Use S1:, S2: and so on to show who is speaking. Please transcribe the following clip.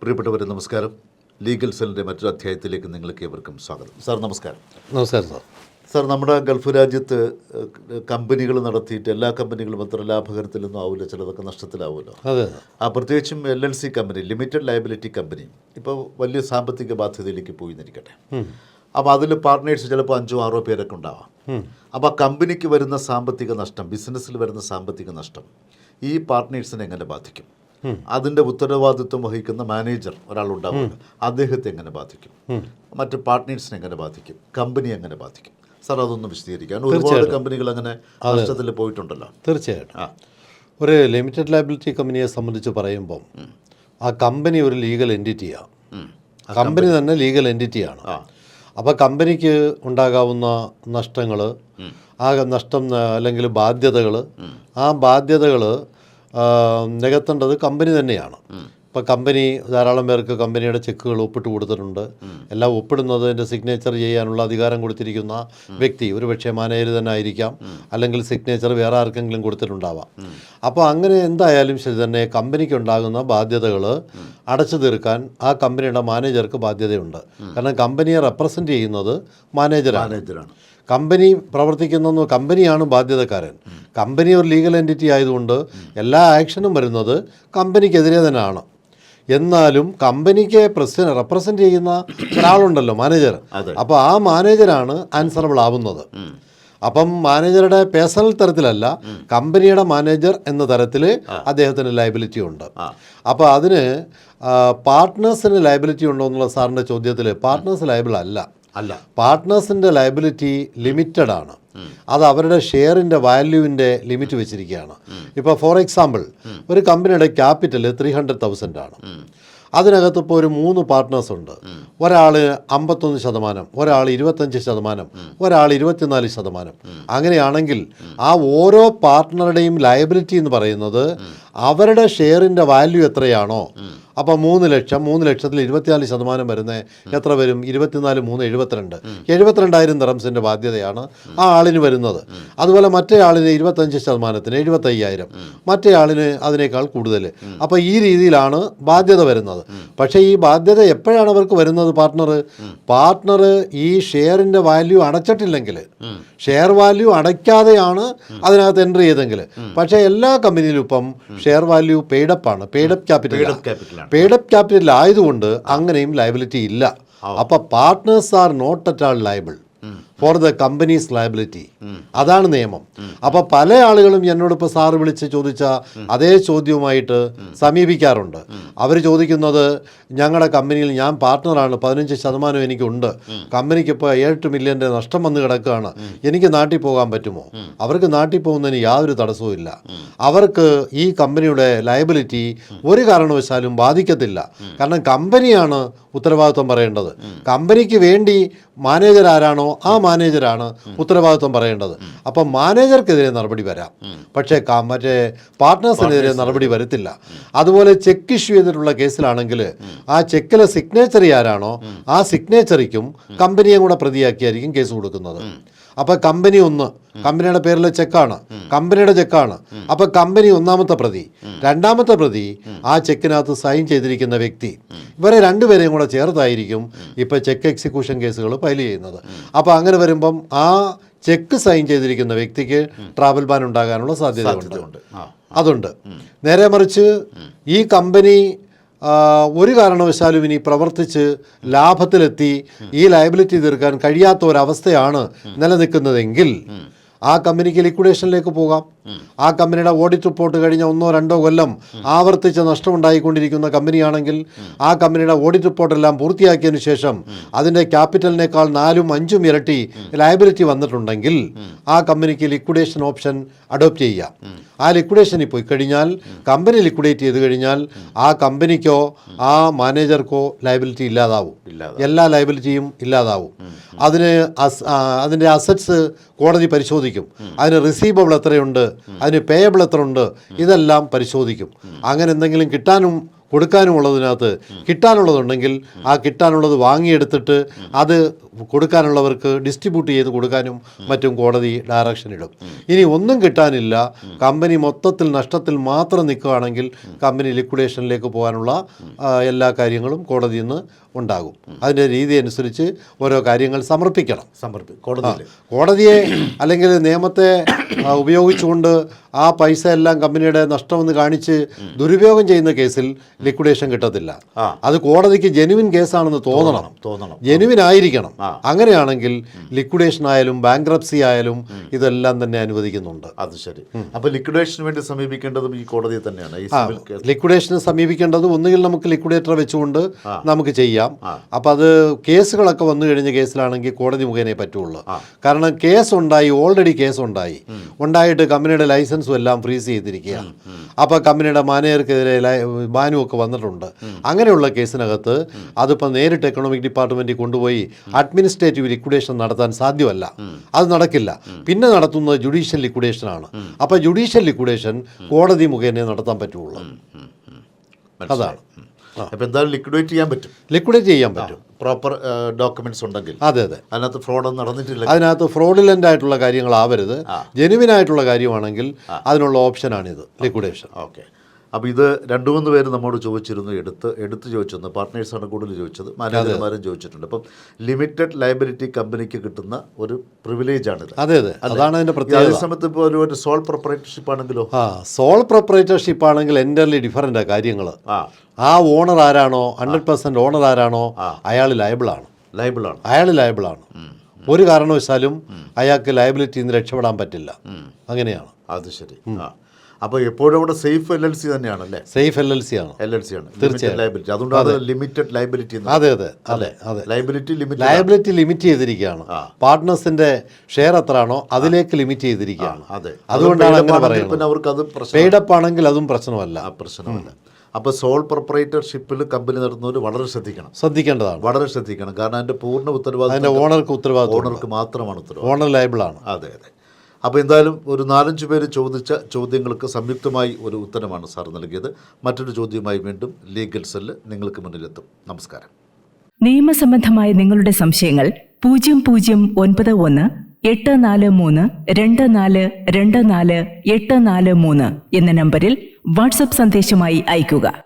S1: പ്രിയപ്പെട്ടവരെ നമസ്കാരം. ലീഗൽ സെല്ലിന്റെ മറ്റൊരു അധ്യായത്തിലേക്ക് നിങ്ങൾക്ക് ഏവർക്കും സ്വാഗതം. സാർ നമസ്കാരം.
S2: നമസ്കാരം സാർ.
S1: സാർ നമ്മുടെ ഗൾഫ് രാജ്യത്ത് കമ്പനികൾ നടത്തിയിട്ട് എല്ലാ കമ്പനികളും അത്ര ലാഭകരത്തിലൊന്നും ആവില്ല ചിലതൊക്കെ നഷ്ടത്തിലാവുമല്ലോ
S2: അതെ.
S1: ആ പ്രത്യേകിച്ചും L L C company limited liability company ഇപ്പോൾ വലിയ സാമ്പത്തിക ബാധ്യതയിലേക്ക് പോയി എന്നിരിക്കട്ടെ അപ്പോൾ അതിൽ പാർട്ട്നേഴ്സ് ചിലപ്പോൾ അഞ്ചോ ആറോ പേരൊക്കെ ഉണ്ടാവാം. അപ്പോൾ ആ കമ്പനിക്ക് വരുന്ന സാമ്പത്തിക നഷ്ടം ബിസിനസ്സിൽ വരുന്ന സാമ്പത്തിക നഷ്ടം ഈ പാർട്ട്നേഴ്സിനെ എങ്ങനെ ബാധിക്കും? അതിന്റെ ഉത്തരവാദിത്വം വഹിക്കുന്ന മാനേജർ ഒരാളുണ്ടാവും അദ്ദേഹത്തെ എങ്ങനെ ബാധിക്കും? മറ്റ് പാർട്ട്നേഴ്സിനെ എങ്ങനെ ബാധിക്കും? കമ്പനി എങ്ങനെ ബാധിക്കും? സാർ അതൊന്ന് വിശദീകരിക്കാൻ. ഒരുപാട് കമ്പനികൾ അങ്ങനെ നഷ്ടത്തിൽ പോയിട്ടുണ്ടല്ലോ.
S2: തീർച്ചയായിട്ടും. ഒരു ലിമിറ്റഡ് ലയബിലിറ്റി കമ്പനിയെ സംബന്ധിച്ച് പറയുമ്പം ആ കമ്പനി ഒരു ലീഗൽ
S1: എന്റിറ്റിയാണ്.
S2: കമ്പനി തന്നെ ലീഗൽ എന്റിറ്റിയാണ്
S1: അപ്പം
S2: അപ്പോൾ കമ്പനിക്ക് ഉണ്ടാകാവുന്ന നഷ്ടങ്ങൾ ആ നഷ്ടം അല്ലെങ്കിൽ ബാധ്യതകൾ ആ ബാധ്യതകൾ നികത്തേണ്ടത് കമ്പനി തന്നെയാണ്. ഇപ്പം കമ്പനി ധാരാളം പേർക്ക് കമ്പനിയുടെ ചെക്കുകൾ ഒപ്പിട്ട് കൊടുത്തിട്ടുണ്ട്. എല്ലാം ഒപ്പിടുന്നതിന്റെ സിഗ്നേച്ചർ ചെയ്യാനുള്ള അധികാരം കൊടുത്തിരിക്കുന്ന വ്യക്തി ഒരു പക്ഷേ മാനേജർ തന്നെ ആയിരിക്കാം. അല്ലെങ്കിൽ സിഗ്നേച്ചർ വേറെ ആർക്കെങ്കിലും കൊടുത്തിട്ടുണ്ടാവാം. അപ്പോൾ അങ്ങനെ എന്തായാലും ശരി തന്നെ കമ്പനിക്ക് ഉണ്ടാകുന്ന ബാധ്യതകൾ അടച്ചു തീർക്കാൻ ആ കമ്പനിയുടെ മാനേജർക്ക് ബാധ്യതയുണ്ട്. കാരണം കമ്പനിയെ റെപ്രസെന്റ് ചെയ്യുന്നത് മാനേജറാണ്
S1: മാനേജറാണ്
S2: കമ്പനി പ്രവർത്തിക്കുന്ന കമ്പനിയാണ് ബാധ്യതക്കാരൻ. കമ്പനി ഒരു ലീഗൽ എന്റിറ്റി ആയതുകൊണ്ട് എല്ലാ ആക്ഷനും വരുന്നത് കമ്പനിക്കെതിരെ തന്നെയാണ്. എന്നാലും കമ്പനിക്ക് പ്രസിഡന്റ് റെപ്രസെന്റ് ചെയ്യുന്ന ഒരാളുണ്ടല്ലോ മാനേജർ. അപ്പോൾ ആ മാനേജറാണ് ആൻസറബിൾ ആവുന്നത്. അപ്പം മാനേജറുടെ പേഴ്സണൽ തരത്തിലല്ല കമ്പനിയുടെ മാനേജർ എന്ന തരത്തിൽ അദ്ദേഹത്തിന് ലയബിലിറ്റി ഉണ്ട്. അപ്പോൾ അതിന് പാർട്ട്നേഴ്സിന് ലയബിലിറ്റി ഉണ്ടോ എന്നുള്ള സാറിന്റെ ചോദ്യത്തിൽ പാർട്ട്നേഴ്സ് ലയബിൾ അല്ല.
S1: അല്ല.
S2: പാർട്ട്നേഴ്സിന്റെ ലയബിലിറ്റി ലിമിറ്റഡ് ആണ് അത് അവരുടെ ഷെയറിന്റെ വാല്യൂവിന്റെ ലിമിറ്റ് വെച്ചിരിക്കുകയാണ്. ഇപ്പോൾ ഫോർ എക്സാമ്പിൾ ഒരു കമ്പനിയുടെ ക്യാപിറ്റൽ ത്രീ ഹൺഡ്രഡ് തൗസൻഡ് ആണ്. അതിനകത്ത് ഇപ്പോൾ ഒരു മൂന്ന് പാർട്ട്നേഴ്സ് ഉണ്ട്. ഒരാൾ അമ്പത്തൊന്ന് ശതമാനം ഒരാൾ ഇരുപത്തഞ്ച് ശതമാനം ഒരാൾ ഇരുപത്തിനാല് ശതമാനം. അങ്ങനെയാണെങ്കിൽ ആ ഓരോ പാർട്ട്ണറുടെയും ലയബിലിറ്റി എന്ന് പറയുന്നത് അവരുടെ ഷെയറിന്റെ വാല്യൂ എത്രയാണോ അപ്പോൾ മൂന്ന് ലക്ഷം മൂന്ന് ലക്ഷത്തിൽ ഇരുപത്തിനാല് ശതമാനം വരുന്ന എത്ര വരും? ഇരുപത്തിനാല് മൂന്ന് എഴുപത്തിരണ്ട്. എഴുപത്തിരണ്ടായിരം ദിറംസിന്റെ ബാധ്യതയാണ് ആ ആളിന് വരുന്നത്. അതുപോലെ മറ്റേ ആളിന് ഇരുപത്തഞ്ച് ശതമാനത്തിന് എഴുപത്തയ്യായിരം. മറ്റേ ആളിന് അതിനേക്കാൾ കൂടുതൽ. അപ്പോൾ ഈ രീതിയിലാണ് ബാധ്യത വരുന്നത്. പക്ഷേ ഈ ബാധ്യത എപ്പോഴാണ് അവർക്ക് വരുന്നത് പാർട്ട്ണർ പാർട്ട്ണർ ഈ ഷെയറിന്റെ വാല്യൂ അടച്ചിട്ടില്ലെങ്കിൽ. ഷെയർ വാല്യൂ അടയ്ക്കാതെയാണ് അതിനകത്ത് എൻട്രി ചെയ്തെങ്കിൽ. പക്ഷേ എല്ലാ കമ്പനിയിലും ഇപ്പം ഷെയർ വാല്യൂ പെയ്ഡപ്പാണ് പെയ്ഡപ്പ് ക്യാപിറ്റൽ
S1: ആണ്.
S2: പെയ്ഡപ്പ് ക്യാപിറ്റൽ ആയതുകൊണ്ട് അങ്ങനെയും ലയബിലിറ്റി ഇല്ല. അപ്പൊ partners are not at all liable for the company's liability. അതാണ് നിയമം. അപ്പോൾ പല ആളുകളും എന്നോട് ഇപ്പോൾ സാറ് വിളിച്ച് ചോദിച്ച അതേ ചോദ്യവുമായിട്ട് സമീപിക്കാറുണ്ട്. അവർ ചോദിക്കുന്നത് ഞങ്ങളുടെ കമ്പനിയിൽ ഞാൻ പാർട്ട്ണറാണ് പതിനഞ്ച് ശതമാനം എനിക്കുണ്ട്. കമ്പനിക്ക് ഇപ്പോൾ ഏഴ് മില്യന്റെ നഷ്ടം വന്ന് കിടക്കുകയാണ്. എനിക്ക് നാട്ടിൽ പോകാൻ പറ്റുമോ? അവർക്ക് നാട്ടിൽ പോകുന്നതിന് യാതൊരു തടസ്സവും അവർക്ക് ഈ കമ്പനിയുടെ ലയബിലിറ്റി ഒരു കാരണവശാലും ബാധിക്കത്തില്ല. കാരണം കമ്പനിയാണ് ഉത്തരവാദിത്വം പറയേണ്ടത്. കമ്പനിക്ക് വേണ്ടി മാനേജർ ആരാണോ ആ മാനേജരാണ് ഉത്തരവാദിത്വം പറയേണ്ടത്. അപ്പം മാനേജർക്കെതിരെ നടപടി വരാം. പക്ഷേ മറ്റേ പാർട്ട്നേഴ്സിനെതിരെ നടപടി വരത്തില്ല. അതുപോലെ ചെക്ക് ഇഷ്യൂ ചെയ്തിട്ടുള്ള കേസിലാണെങ്കിൽ ആ ചെക്കിലെ സിഗ്നേച്ചറി ആരാണോ ആ സിഗ്നേച്ചറിക്കും കമ്പനിയെ കൂടെ പ്രതിയാക്കിയായിരിക്കും കേസ് കൊടുക്കുന്നത്. അപ്പോൾ കമ്പനി ഒന്ന്. കമ്പനിയുടെ പേരിലെ ചെക്കാണ്. കമ്പനിയുടെ ചെക്കാണ്. അപ്പോൾ കമ്പനി ഒന്നാമത്തെ പ്രതി. രണ്ടാമത്തെ പ്രതി ആ ചെക്കിനകത്ത് സൈൻ ചെയ്തിരിക്കുന്ന വ്യക്തി. ഇവരെ രണ്ടുപേരെയും കൂടെ ചേർത്തായിരിക്കും ഇപ്പോൾ ചെക്ക് എക്സിക്യൂഷൻ കേസുകൾ ഫയൽ ചെയ്യുന്നത്. അപ്പോൾ അങ്ങനെ വരുമ്പം ആ ചെക്ക് സൈൻ ചെയ്തിരിക്കുന്ന വ്യക്തിക്ക് ട്രാവൽ ബാൻ ഉണ്ടാകാനുള്ള സാധ്യതയുണ്ട്. അതുണ്ട്. നേരെ മറിച്ച് ഈ കമ്പനി ഒരു കാരണവശാലും ഇനി പ്രവർത്തിച്ച് ലാഭത്തിലെത്തി ഈ ലയബിലിറ്റി തീർക്കാൻ കഴിയാത്ത ഒരവസ്ഥയാണ് നിലനിൽക്കുന്നതെങ്കിൽ ആ കമ്പനിക്ക് ലിക്വിഡേഷനിലേക്ക് പോകാം. ആ കമ്പനിയുടെ ഓഡിറ്റ് റിപ്പോർട്ട് കഴിഞ്ഞ ഒന്നോ രണ്ടോ കൊല്ലം ആവർത്തിച്ച് നഷ്ടമുണ്ടായിക്കൊണ്ടിരിക്കുന്ന കമ്പനിയാണെങ്കിൽ ആ കമ്പനിയുടെ ഓഡിറ്റ് റിപ്പോർട്ടെല്ലാം പൂർത്തിയാക്കിയതിനു ശേഷം അതിന്റെ ക്യാപിറ്റലിനേക്കാൾ നാലും അഞ്ചും ഇരട്ടി ലയബിലിറ്റി വന്നിട്ടുണ്ടെങ്കിൽ ആ കമ്പനിക്ക് ലിക്വിഡേഷൻ ഓപ്ഷൻ അഡോപ്റ്റ് ചെയ്യാം ആ ലിക്വിഡേഷനിൽ പോയി കഴിഞ്ഞാൽ കമ്പനി ലിക്വിഡേറ്റ് ചെയ്ത് കഴിഞ്ഞാൽ ആ കമ്പനിക്കോ ആ മാനേജർക്കോ ലയബിലിറ്റി ഇല്ലാതാവും. എല്ലാ ലയബിലിറ്റിയും ഇല്ലാതാവും. അതിന് അതിന്റെ അസറ്റ്സ് കോടതി പരിശോധിക്കും. അതിന് റിസീവബിൾ എത്രയുണ്ട്? അതിന് പേയബിൾ എത്ര ഉണ്ട് ഇതെല്ലാം പരിശോധിക്കും. അങ്ങനെ എന്തെങ്കിലും കിട്ടാനും കൊടുക്കാനുമുള്ളതിനകത്ത് കിട്ടാനുള്ളതുണ്ടെങ്കിൽ ആ കിട്ടാനുള്ളത് വാങ്ങിയെടുത്തിട്ട് അത് കൊടുക്കാനുള്ളവർക്ക് ഡിസ്ട്രിബ്യൂട്ട് ചെയ്ത് കൊടുക്കാനും മറ്റും കോടതി ഡയറക്ഷൻ ഇടും. ഇനി ഒന്നും കിട്ടാനില്ല. കമ്പനി മൊത്തത്തിൽ നഷ്ടത്തിൽ മാത്രം നിൽക്കുകയാണെങ്കിൽ കമ്പനി ലിക്വിഡേഷനിലേക്ക് പോകാനുള്ള എല്ലാ കാര്യങ്ങളും കോടതിയിൽ നിന്ന് ഉണ്ടാകും. അതിന്റെ രീതി അനുസരിച്ച് ഓരോ കാര്യങ്ങൾ സമർപ്പിക്കണം.
S1: സമർപ്പിക്കും കോടതി
S2: കോടതിയെ അല്ലെങ്കിൽ നിയമത്തെ ഉപയോഗിച്ചുകൊണ്ട് ആ പൈസ എല്ലാം കമ്പനിയുടെ നഷ്ടമെന്ന് കാണിച്ച് ദുരുപയോഗം ചെയ്യുന്ന കേസിൽ ലിക്വിഡേഷൻ കിട്ടത്തില്ല. അത് കോടതിക്ക് ജെനുവിൻ കേസാണെന്ന് തോന്നണം.
S1: തോന്നണം
S2: ജെനുവിൻ ആയിരിക്കണം. അങ്ങനെയാണെങ്കിൽ ലിക്വിഡേഷൻ ആയാലും ബാങ്ക്രപ്സി ആയാലും ഇതെല്ലാം തന്നെ അനുവദിക്കുന്നുണ്ട്.
S1: അത് ശരി. അപ്പൊ ലിക്വിഡേഷന് വേണ്ടി സമീപിക്കേണ്ടതും ഈ കോടതി തന്നെയാണ്
S2: ലിക്വിഡേഷന് സമീപിക്കേണ്ടത് ഒന്നുകിൽ നമുക്ക് ലിക്വിഡേറ്റർ വെച്ചുകൊണ്ട് നമുക്ക് ചെയ്യാം. അപ്പം അത് കേസുകളൊക്കെ വന്നു കഴിഞ്ഞ കേസിലാണെങ്കിൽ കോടതി മുഖേനേ പറ്റുള്ളൂ. കാരണം കേസ് ഉണ്ടായി ഓൾറെഡി കേസ് ഉണ്ടായി ഉണ്ടായിട്ട് കമ്പനിയുടെ ലൈസൻസും എല്ലാം ഫ്രീസ് ചെയ്തിരിക്കുകയാണ്. അപ്പോൾ കമ്പനിയുടെ മാനേജർക്കെതിരെ ഒക്കെ വന്നിട്ടുണ്ട്. അങ്ങനെയുള്ള കേസിനകത്ത് അതിപ്പോൾ നേരിട്ട് എക്കണോമിക് ഡിപ്പാർട്ട്മെന്റിൽ കൊണ്ടുപോയി അഡ്മിനിസ്ട്രേറ്റീവ് ലിക്വിഡേഷൻ നടത്താൻ സാധ്യമല്ല. അത് നടക്കില്ല. പിന്നെ നടത്തുന്നത് ജുഡീഷ്യൽ ലിക്വിഡേഷനാണ് അപ്പോൾ ജുഡീഷ്യൽ ലിക്വിഡേഷൻ കോടതി മുഖേന നടത്താൻ പറ്റുള്ളൂ.
S1: മനസ്സിലായി. അപ്പൊ എന്തായാലും ലിക്വിഡേറ്റ് ചെയ്യാൻ പറ്റും.
S2: ലിക്വിഡേറ്റ് ചെയ്യാൻ പറ്റും.
S1: പ്രോപ്പർ ഡോക്യുമെന്റ്സ് ഉണ്ടെങ്കിൽ.
S2: അതെ അതെ.
S1: അതിനകത്ത് ഫ്രോഡൊന്നും നടന്നിട്ടില്ല
S2: അതിനകത്ത് ഫ്രോഡിലന്റ് ആയിട്ടുള്ള കാര്യങ്ങൾ ആവരുത് ജെനുവിൻ ആയിട്ടുള്ള കാര്യമാണെങ്കിൽ അതിനുള്ള ഓപ്ഷനാണിത് ലിക്വിഡേഷൻ
S1: ഓക്കെ. അപ്പോൾ ഇത് രണ്ടു മൂന്ന് പേര് നമ്മോട് ചോദിച്ചിരുന്നു എടുത്ത് എടുത്ത് ചോദിച്ചിരുന്നു. പാർട്ട്നേഴ്സാണ് കൂടുതൽ ചോദിച്ചത്. മാനേജർമാരും ചോദിച്ചിട്ടുണ്ട്. അപ്പം ലിമിറ്റഡ് ലൈബിലിറ്റി കമ്പനിക്ക് കിട്ടുന്ന ഒരു പ്രിവിലേജ് ആണ്
S2: അതെ അതെ. അതാണ്
S1: അതിന്റെ
S2: പ്രത്യേകത.
S1: സമയത്ത് ഇപ്പോൾ ഒരു ഒരു സോൾ പ്രൊപ്പറേറ്റർഷിപ്പ് ആണെങ്കിലോ?
S2: ആ സോൾ പ്രൊപ്പറേറ്റർഷിപ്പ് ആണെങ്കിൽ എന്റർലി ഡിഫറന്റ് കാര്യങ്ങൾ
S1: ആ.
S2: ആ ഓണർ ആരാണോ ഹൺഡ്രഡ് പെർസെന്റ് ഓണർ ആരാണോ അയാൾ ലയബിളാണ്
S1: ലൈബിളാണ്
S2: അയാൾ ലയബിളാണ് ഒരു കാരണവശാലും അയാൾക്ക് ലയബിലിറ്റിയിൽ നിന്ന് രക്ഷപ്പെടാൻ പറ്റില്ല. അങ്ങനെയാണ്.
S1: അത് ശരി. ആ. അപ്പോൾ എപ്പോഴും അവിടെ സേഫ് എൽ എൽ സി തന്നെയാണ് അല്ലേ
S2: സേഫ് എൽ എൽ സി ആണ്.
S1: എൽ എൽ സി ആണ്. തീർച്ചയായും. ലൈബിലിറ്റി അതുകൊണ്ട് അത് ലിമിറ്റഡ് ലൈബിലിറ്റി
S2: അതെ അതെ അതെ അതെ.
S1: ലൈബിലിറ്റി ലിമിറ്റ്
S2: ലൈബിലിറ്റി ലിമിറ്റ് ചെയ്തിരിക്കുകയാണ്. പാർട്ട്നേഴ്സിന്റെ ഷെയർ എത്രയാണോ അതിലേക്ക് ലിമിറ്റ് ചെയ്തിരിക്കുകയാണ്.
S1: അതെ.
S2: അതുകൊണ്ടാണ് അങ്ങനെ പറയുന്നത്.
S1: പിന്നെ അവർക്ക് അത് പ്രശ്നം
S2: പെയ്ഡപ്പ് ആണെങ്കിൽ അതും പ്രശ്നമല്ല.
S1: ആ പ്രശ്നമല്ല. അപ്പോൾ സോൾ പ്രൊപ്പറേറ്റർഷിപ്പിൽ കമ്പനി നടത്തുന്നവർ വളരെ ശ്രദ്ധിക്കണം.
S2: ശ്രദ്ധിക്കേണ്ടതാണ്.
S1: വളരെ ശ്രദ്ധിക്കണം. കാരണം അതിന്റെ
S2: പൂർണ
S1: ഉത്തരവാദിത്വം
S2: ഓണർക്ക് ഉത്തരവാദിത്വം
S1: ഓണർക്ക് മാത്രമാണ് ഉത്തരവാദിത്വം.
S2: ഓണർ ലൈബിളാണ്
S1: അതെ അതെ. അപ്പോൾ എന്തായാലും ഒരു നാലഞ്ച് പേര് ചോദിച്ച ചോദ്യങ്ങൾക്ക് സംയുക്തമായി ഒരു ഉത്തരമാണ് സാർ നൽകിയത്. മറ്റൊരു ചോദ്യവുമായി വീണ്ടും ലീഗൽ സെല്ല് നിങ്ങൾക്ക് മുന്നിലെത്തും. നമസ്കാരം.
S3: നിയമസംബന്ധമായ നിങ്ങളുടെ സംശയങ്ങൾ പൂജ്യം പൂജ്യം ഒൻപത് ഒന്ന് എട്ട് നാല് മൂന്ന് രണ്ട് നാല് രണ്ട് നാല് എട്ട് നാല് മൂന്ന് എന്ന നമ്പറിൽ വാട്സപ്പ് സന്ദേശമായി അയയ്ക്കുക.